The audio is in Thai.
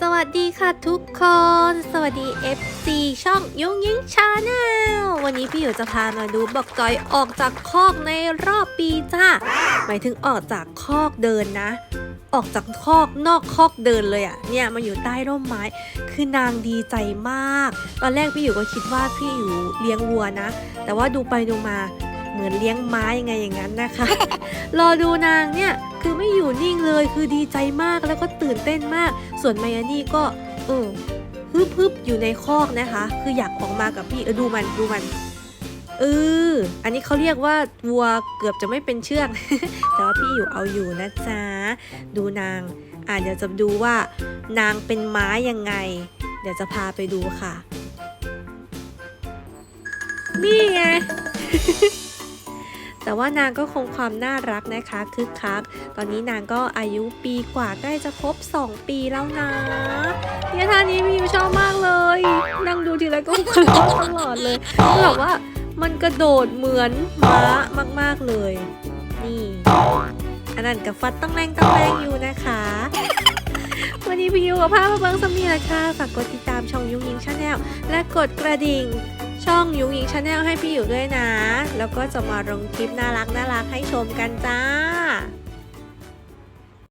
สวัสดีค่ะทุกคน สวัสดี FC ช่องยงยิงชาแนลวันนี้พี่อยู่จะพามาดูบอกจอยออกจากคอกในรอบปีจ้าหมายถึงออกจากคอกเดินนะ ออกจากคอกนอกคอกเดินเลยอะ่ะเนี่ยมาอยู่ใต้ร่มไม้ คือนางดีใจมาก ตอนแรกพี่อยู่ก็คิดว่าพี่อยู่เลี้ยงวัวนะ แต่ว่าดูไปดูมา เหมือนเลี้ยงม้ายังไงอย่างนั้นนะคะ รอดูนางเนี่ยคือไม่อยู่นิ่งเลยคือดีใจมากแล้วก็ตื่นเต้นมาก ส่วนไมอานี่ก็เออฮึบฮึบอยู่ในคอกนะคะ คืออยากออกมากับพี่เออดูมันดูมันเอออันนี้เขาเรียกว่าวัวเกือบจะไม่เป็นเชือก แต่ว่าพี่อยู่เอาอยู่นะจ๊ะ ดูนาง อะเดี๋ยวจะดูว่านางเป็นม้ายังไง เดี๋ยวจะพาไปดูค่ะ นี่ไง แต่ว่านางก็คงความน่ารักนะคะคึกคัก ตอนนี้นางก็อายุปีกว่าใกล้จะครบ 2 ปีแล้วนะเนี่ยท่านี้มิวชอบมากเลย นั่งดูทีไรก็หัวเราะตลอดเลยแบบว่ามันกระโดดเหมือนม้ามากๆเลย นี่อันนั้นกับฟัดต้องแรงต้องแรงอยู่นะคะวันนี้พี่ยูกับภาพมาเบิงสมีละค่ะฝากกดติดตามช่องยุงยิงชาแนลและกดกระดิ่ง ช่องยุงยิงชาแนลให้พี่อยู่ด้วยนะ แล้วก็จะมาลงคลิปน่ารักน่ารักให้ชมกันจ้า